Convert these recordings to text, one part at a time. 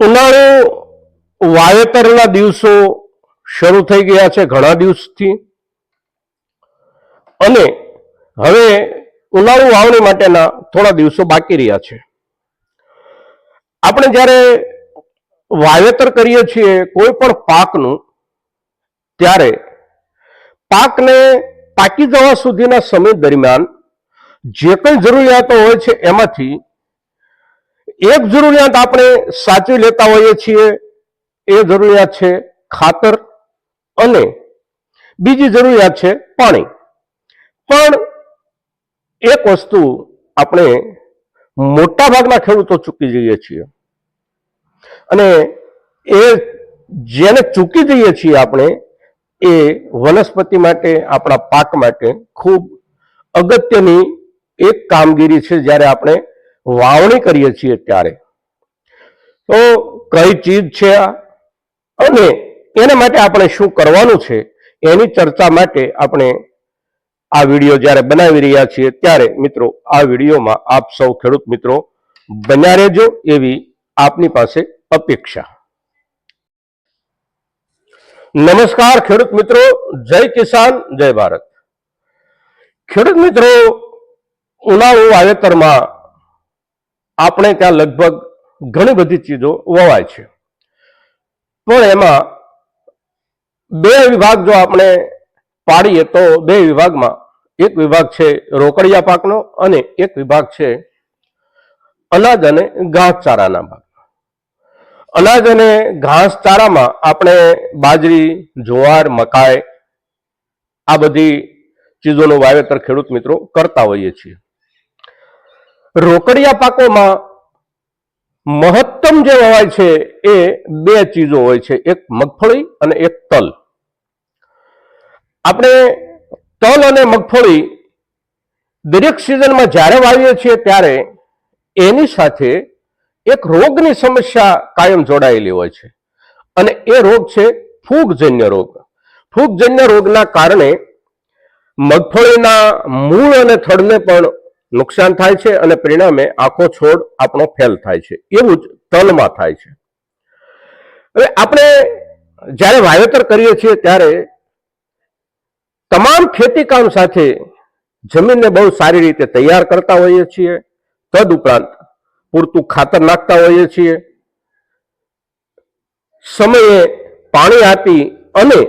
ઉનાળુ વાવેતરના દિવસો શરૂ થઈ ગયા છે ઘણા દિવસથી. અને હવે ઉનાળુ વાવણી માટેના થોડા દિવસો બાકી રહ્યા છે. આપણે જ્યારે વાવેતર કરીએ છીએ કોઈ પણ પાકનું, ત્યારે પાકને પાકી જવા સુધીના સમય દરમિયાન જે કંઈ જરૂરિયાતો હોય છે એમાંથી એક જરૂરિયાત આપણે સાચવી લેતા હોઈએ છીએ, એ જરૂરિયાત છે ખાતર અને બીજી જરૂરિયાત છે પાણી. પણ એક વસ્તુ આપણે મોટાભાગના ખેડૂતો ચૂકી જઈએ છીએ. અને એ જેને ચૂકી જઈએ છીએ આપણે, એ વનસ્પતિ માટે, આપણા પાક માટે ખૂબ અગત્યની એક કામગીરી છે જ્યારે આપણે વાવણી કરીએ છીએ ત્યારે. તો કઈ ચીજ છે આ? અને એના માટે આપણે શું કરવાનું છે? એની ચર્ચા માટે આપણે આ વીડિયો જ્યારે બનાવી રહ્યા છીએ ત્યારે મિત્રો આ વિડીયોમાં આપ સૌ ખેડૂત મિત્રો બન્યા રહેજો એવી આપની પાસે અપેક્ષા. નમસ્કાર ખેડૂત મિત્રો, જય કિસાન, જય ભારત. ખેડૂત મિત્રો, ઉનાળુ વાવેતરમાં આપણે ત્યાં લગભગ ઘણી બધી ચીજો વવાય છે. પણ એમાં બે વિભાગ જો આપણે પાડીએ તો બે વિભાગમાં એક વિભાગ છે રોકડિયા પાકનો અને એક વિભાગ છે અનાજ અને ઘાસચારાના ભાગ અનાજ અને ઘાસચારામાં આપણે બાજરી, જુવાર, મકાઈ આ બધી ચીજોનું વાવેતર ખેડૂત મિત્રો કરતા હોઈએ છીએ. રોકડિયા પાકોમાં મહત્તમ જે વવાય છે એ બે ચીજો હોય છે. એક મગફળી અને એક તલ. આપણે તલ અને મગફળી દરેક સિઝનમાં જ્યારે વાવીએ છીએ ત્યારે એની સાથે એક રોગની સમસ્યા કાયમ જોડાયેલી હોય છે. અને એ રોગ છે ફૂગજન્ય રોગ. ફૂગજન્ય રોગના કારણે મગફળીના મૂળ અને થડને પણ નુકસાન થાય છે અને પરિણામે આખો છોડ આપણો ફેલ થાય છે. એવું જ તલમાં થાય છે. હવે આપણે જ્યારે વાવેતર કરીએ છીએ ત્યારે તમામ ખેતીકામ સાથે જમીનને બહુ સારી રીતે તૈયાર કરતા હોઈએ છીએ. તદ ઉપરાંત પૂરતું ખાતર નાખતા હોઈએ છીએ. સમયે પાણી આપી અને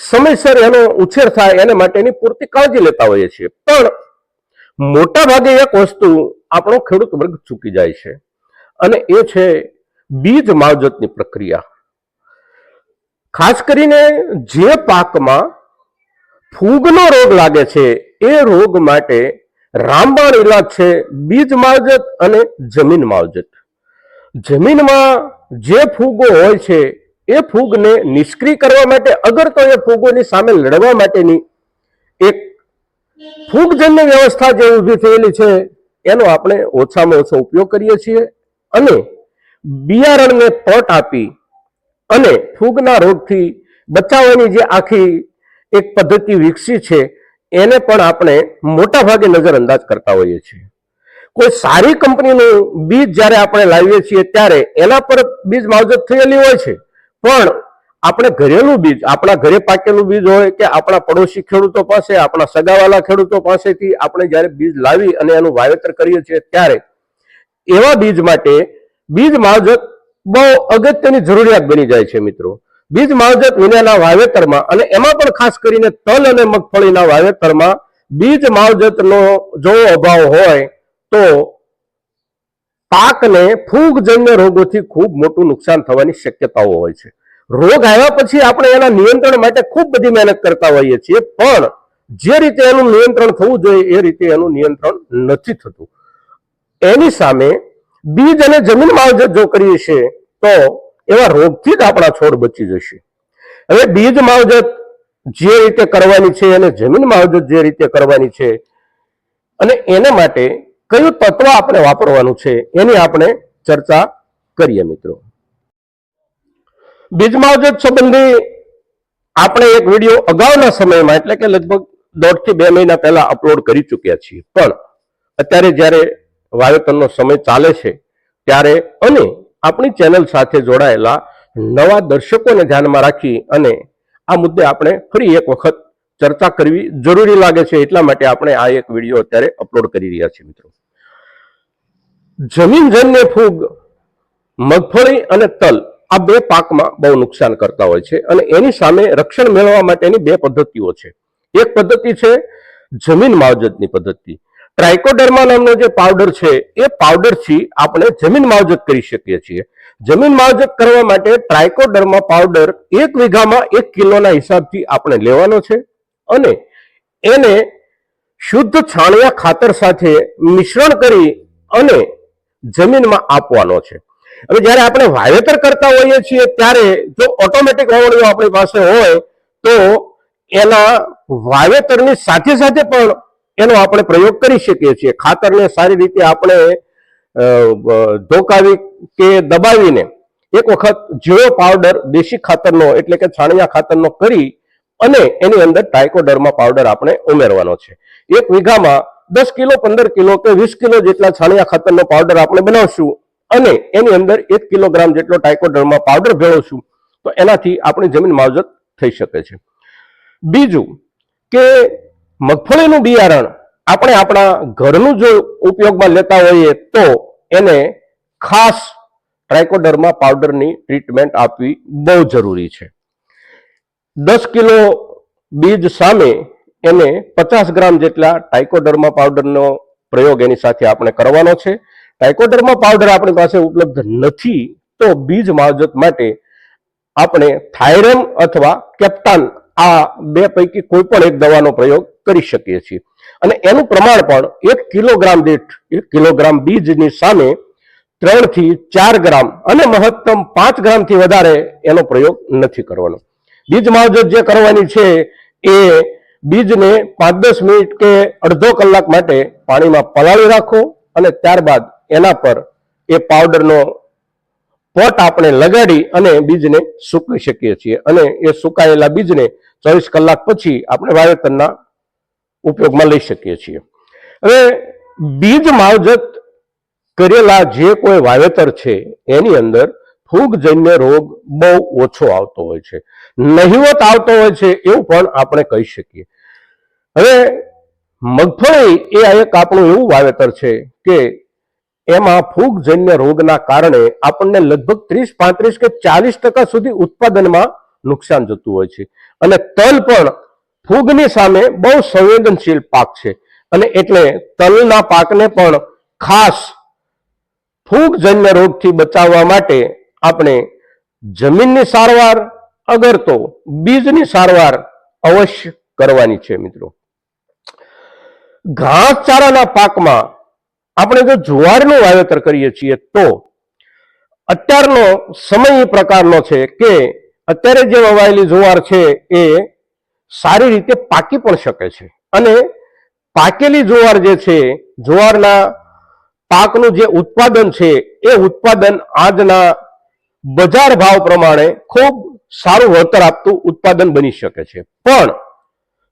સમયસર એનો ઉછેર થાય એને માટેની પૂરતી કાળજી લેતા હોઈએ છીએ. પણ મોટા ભાગે એક વસ્તુ આપણો ખેડૂત વર્ગ ચૂકી જાય છે. અને એ છે બીજ માવજતની પ્રક્રિયા. ખાસ કરીને જે પાકમાં ફૂગનો રોગ લાગે છે, એ રોગ માટે રામબાણ ઇલાજ છે બીજ માવજત અને જમીન માવજત. જમીનમાં જે ફૂગો હોય છે, એ ફૂગને નિષ્ક્રિય કરવા માટે, અગર તો એ ફૂગોની સામે લડવા માટેની એક ફૂગજન્ય વ્યવસ્થા જે ઊભી થયેલી છે, એનો આપણે ઓછામાં ઓછો ઉપયોગ કરીએ છીએ અને બિયારણને પટ આપી અને ફૂગના રોગથી બચાવવાની જે આખી એક પદ્ધતિ વિકસી છે, એને પણ આપણે મોટા ભાગે નજરઅંદાજ કરતા હોઈએ છીએ. કોઈ સારી કંપનીનું બીજ જ્યારે આપણે લાવીએ છીએ, ત્યારે એના પર બીજ માવજત થયેલી હોય છે. પણ આપણે ઘરેલું બીજ, આપણા ઘરે પાકેલું બીજ હોય કે આપણા પડોશી ખેડૂતો પાસે, આપણા સગાવાલા ખેડૂતો પાસેથી આપણે જ્યારે બીજ લાવી અને એનું વાવેતર કરીએ છીએ ત્યારે એવા બીજ માટે બીજ માવજત બહુ અગત્યની જરૂરિયાત બની જાય છે મિત્રો. બીજ માવજત વિનાના વાવેતરમાં અને એમાં પણ ખાસ કરીને તલ અને મગફળીના વાવેતરમાં બીજ માવજતનો જો અભાવ હોય તો પાકને ફૂગજન્ય રોગોથી ખૂબ મોટું નુકસાન થવાની શક્યતાઓ હોય છે. રોગ આવ્યા પછી આપણે એના નિયંત્રણ માટે ખૂબ બધી મહેનત કરતા હોઈએ છીએ, પણ જે રીતે એનું નિયંત્રણ થવું જોઈએ એ રીતે એનું નિયંત્રણ નથી થતું. એની સામે બીજ અને જમીન માવજત જો કરીએ છીએ, તો એવા રોગથી જ આપણા છોડ બચી જશે. હવે બીજ માવજત જે રીતે કરવાની છે અને જમીન માવજત જે રીતે કરવાની છે, અને એને માટે કયું તત્વ આપણે વાપરવાનું છે, એની આપણે ચર્ચા કરીએ મિત્રો. બીજ માવજત સંબંધી આપણે એક વીડિયો અગાઉના સમયમાં, એટલે કે લગભગ દોઢથી બે મહિના પહેલા અપલોડ કરી ચૂક્યા છીએ. પણ અત્યારે જ્યારે વાવેતરનો સમય ચાલે છે, ત્યારે અને આપણી ચેનલ સાથે જોડાયેલા નવા દર્શકોને ધ્યાનમાં રાખી અને આ મુદ્દે આપણે ફરી એક વખત ચર્ચા કરવી જરૂરી લાગે છે, એટલા માટે આપણે આ એક વીડિયો અત્યારે અપલોડ કરી રહ્યા છીએ, મિત્રો. જમીનજન્ય ફૂગ, મગફળી અને તલ આ બે પાકમાં બહુ નુકસાન કરતા હોય છે અને એની સામે રક્ષણ મેળવવા માટેની બે પદ્ધતિઓ છે. એક પદ્ધતિ છે જમીન માવજતની પદ્ધતિ. ટ્રાઇકોડર્મા નામનો જે પાવડર છે, એ પાવડરથી આપણે જમીન માવજત કરી શકીએ છીએ. જમીન માવજત કરવા માટે ટ્રાઇકોડર્મા પાવડર એક વીઘામાં એક કિલોના હિસાબથી આપણે લેવાનો છે અને એને શુદ્ધ છાણિયા ખાતર સાથે મિશ્રણ કરી અને જમીનમાં આપવાનો છે. હવે જ્યારે આપણે વાવેતર કરતા હોઈએ છીએ ત્યારે જો ઓટોમેટિક વાવણીઓ આપણી પાસે હોય, તો એના વાવેતરની સાથે સાથે પણ એનો આપણે પ્રયોગ કરી શકીએ છીએ. ખાતરને સારી રીતે આપણે ધોકાવી કે દબાવીને એક વખત જીરો પાવડર દેશી ખાતરનો એટલે કે છાણિયા ખાતરનો કરી અને એની અંદર ટાઇકોડર્મા પાવડર આપણે ઉમેરવાનો છે. એક વીઘામાં દસ કિલો, પંદર કિલો કે વીસ કિલો જેટલા છાણિયા ખાતરનો પાવડર આપણે બનાવશું. અને એની અંદર એક કિલોગ્રામ જેટલો ટાઇકોડર્મા પાવડર ભેળવશું, તો એનાથી આપણી જમીન માવજત થઈ શકે છે. બીજું કે મગફળીનું બિયારણ આપણે આપણા ઘરનું જો ઉપયોગમાં લેતા હોઈએ તો એને ખાસ ટ્રાઇકોડર્મા પાવડરની ટ્રીટમેન્ટ આપવી બહુ જરૂરી છે. દસ કિલો બીજ સામે એને પચાસ ગ્રામ જેટલા ટાઇકોડર્મા પાવડરનો પ્રયોગ એની સાથે આપણે કરવાનો છે. ટાઇકોડર્મા પાવડર આપણી પાસે ઉપલબ્ધ નથી, તો બીજ માવજત માટે આપણે થાઇરમ અથવા કેપ્ટાન આ બે પૈકી કોઈ પણ એક દવાનો પ્રયોગ કરી શકીએ છીએ. અને એનું પ્રમાણ પણ એક કિલોગ્રામ દીઠ, એક કિલોગ્રામ બીજની સામે ત્રણથી ચાર ગ્રામ અને મહત્તમ પાંચ ગ્રામથી વધારે એનો પ્રયોગ નથી કરવાનો. બીજ માવજત જે કરવાની છે એ બીજને પાંચ દસ મિનિટ કે અડધો કલાક માટે પાણીમાં પલાળી રાખો અને ત્યારબાદ એના પર એ પાવડરનો પોટ આપણે લગાડી અને બીજને સૂકવી શકીએ છીએ. અને એ સુકાયેલા બીજને ચોવીસ કલાક પછી આપણે વાવેતરના ઉપયોગમાં લઈ શકીએ છીએ. હવે બીજ માવજત કરેલા જે કોઈ વાવેતર છે, એની અંદર ફૂગજન્ય રોગ બહુ ઓછો આવતો હોય છે. નહીવત આવતો હોય છે એવું પણ આપણે કહી શકીએ. હવે મગફળી એ એક આપણું એવું વાવેતર છે કે એમાં ફૂગજન્ય રોગના કારણે આપણને લગભગ ત્રીસ, પાંત્રીસ કે ચાલીસ ટકા સુધી ઉત્પાદનમાં નુકસાન જતું હોય છે. અને તલ પણ ફૂગની સામે બહુ સંવેદનશીલ પાક છે. અને એટલે તલના પાકને પણ ખાસ ફૂગજન્ય રોગથી બચાવવા માટે આપણે જમીનની સારવાર, અગર તો બીજની સારવાર અવશ્ય કરવાની છે મિત્રો. ઘાસચારાના પાકમાં આપણે જો જુવારનું વાવેતર કરીએ છીએ, તો અત્યારનો સમય પ્રકારનો છે કે અત્યારે જે વવાયેલી જુવાર છે એ સારી રીતે પાકી પણ શકે છે. અને પાકેલી જુવાર જે છે, જુવારના પાકનું જે ઉત્પાદન છે, એ ઉત્પાદન આજના બજાર ભાવ પ્રમાણે ખૂબ સારું વળતર આપતું ઉત્પાદન બની શકે છે. પણ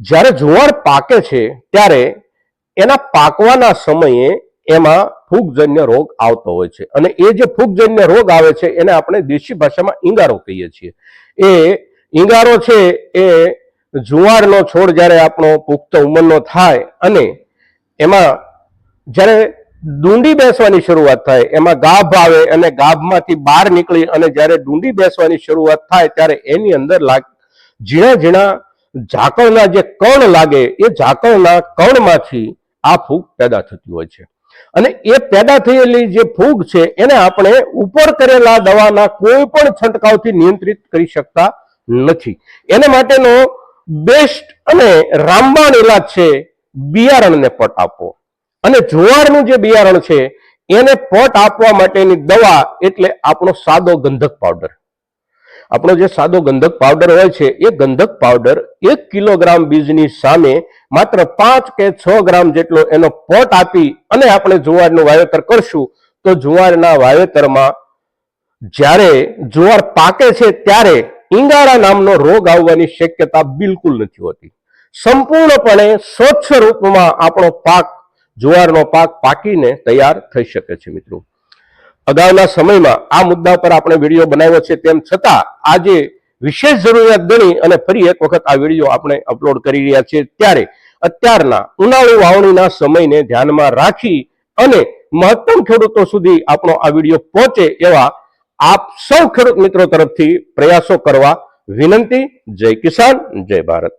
જ્યારે જુવાર પાકે છે, ત્યારે એના પાકવાના સમયે એમાં ફૂગજન્ય રોગ આવતો હોય છે. અને એ જે ફૂગજન્ય રોગ આવે છે, એને આપણે દેશી ભાષામાં ઈંગારો કહીએ છીએ. એ ઈંગારો છે, એ જુવારનો છોડ જ્યારે આપણો પુખ્ત ઉંમરનો થાય અને એમાં જ્યારે ડુંડી બેસવાની શરૂઆત થાય, એમાં ગાભ આવે અને ગાભમાંથી બહાર નીકળી અને જ્યારે ડુંડી બેસવાની શરૂઆત થાય, ત્યારે એની અંદર લાગ, ઝીણા ઝીણા ઝાકળના જે કણ લાગે, એ ઝાકળના કણમાંથી આ ફૂગ પેદા થતી હોય છે. અને એ પેદા થયેલી જે ફૂગ છે, એને આપણે ઉપર કરેલા દવાના કોઈ પણ છંટકાવથી નિયંત્રિત કરી શકતા નથી. એને માટેનો બેસ્ટ અને રામબાણ ઇલાજ છે, બિયારણને પટ આપવો. અને જુવારનું જે બિયારણ છે, એને પટ આપવા માટેની દવા એટલે આપણો સાદો ગંધક પાવડર. આપણો જે સાદો ગંધક પાવડર હોય છે, એ ગંધક પાવડર એક કિલોગ્રામ બીજની સામે માત્ર પાંચ કે છ ગ્રામ જેટલો એનો પોટ આપી અને આપણે જુવારનું વાવેતર કરશું, તો જુવારના વાવેતરમાં જ્યારે જુવાર પાકે છે ત્યારે ઈંગારા નામનો રોગ આવવાની શક્યતા બિલકુલ નથી હોતી. સંપૂર્ણપણે સ્વચ્છ રૂપમાં આપણો પાક, જુવારનો પાક પાકીને તૈયાર થઈ શકે છે મિત્રો. અગાઉના સમયમાં આ મુદ્દા પર આપણે વીડિયો બનાવ્યો છે તેમ છતાં આજે વિશેષ જરૂરિયાત ગણી અને ફરી એક વખત આ વીડિયો આપણે અપલોડ કરી રહ્યા છીએ ત્યારે અત્યારના ઉનાળુ વાવણીના સમયને ધ્યાનમાં રાખી અને મહત્તમ ખેડૂતો સુધી આપણો આ વીડિયો પહોંચે એવા આપ સૌ ખેડૂત મિત્રો તરફથી પ્રયાસો કરવા વિનંતી. જય કિસાન, જય ભારત.